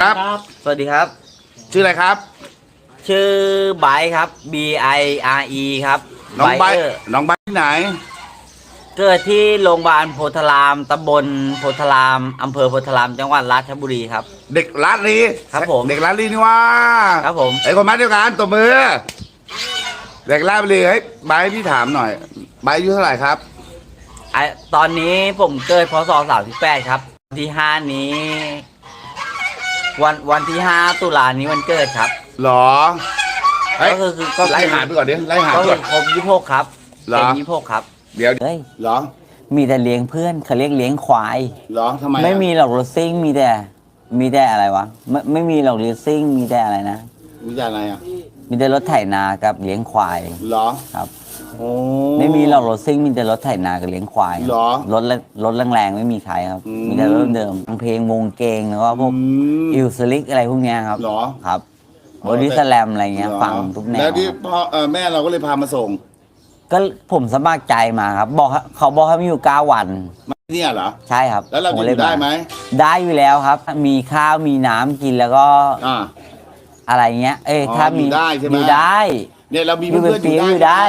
ครับครับ สวัสดีครับ ชื่ออะไรครับ ชื่อไบร์ทครับ B I R E ครับน้องใบเกอร์น้องใบที่ไหน เกิดที่โรงพยาบาลโพธารามตำบลโพธารามอำเภอโพธาราม จังหวัดราชบุรีครับ เด็กร้านลีครับผม เด็กร้านลีนี่ว่าครับผม ไอ้คนมาเดียวกันตบมือ เด็กร้านลีเฮ้ยใบพี่ถามหน่อยใบอายุเท่าไหร่ครับ ไอตอนนี้ผมเกิดพศ38 ครับวันที่ 5 นี้ วันวันที่5ตุลานี้วันเกิดครับ หรอเฮ้ยก็คือคือก็คือไล่หาไปก่อนดิไล่หาก็ไปคืก่ออน ครบ26ครับเหรอ เป็น26ครับเดี๋ยวเฮ้ยเหรอมีแต่เลี้ยงเพื่อนเขาเรียกเลี้ยงควาย เหรอทำไมอะไม่มีหรอกรถซิ่งมีแต่ มีแต่อะไรวะไม่ไม่มีหรอกรถซิ่งมีแต่อะไรนะ มีแต่อะไรอะ มีแต่รถไถนากับเลี้ยงควายเหรอครับ โอ้ ไม่มีหรอกรถซิ่งมีแต่รถไถนากับเลี้ยงควายเหรอรถแรงรถแรงๆไม่มีใครครับอืม มีแต่รถเดิมเพลงวงเกงแล้วก็พวกอืม อิวสลิกอะไรพวกเนี้ยครับเหรอครับอ๋บออดี้สแลมอะไรเงี้ยเหรอฟังทุกแนวแล้วที่ครับพ่อเอ่อแม่เราก็เลยพามาส่งก็ผมสมัครใจมาครับ บอกให้เขาบอกให้มาอยู่เก้าวันมาเนี่ยเหรอ ใช่ครับแล้วเราผจะมอลยู่ได้ไหม ได้อยู่แล้วครับ มีข้าวมีน้ำกินแล้วก็ อ่า อะไรเงี้ย เอ้ยอ๋อถ้ามีอยู่ได้ใช่ไหม อยู่ได้เนี่ยเรามีอยู่เพื่เป็อนนๆอปียู่อยู่ได้ได้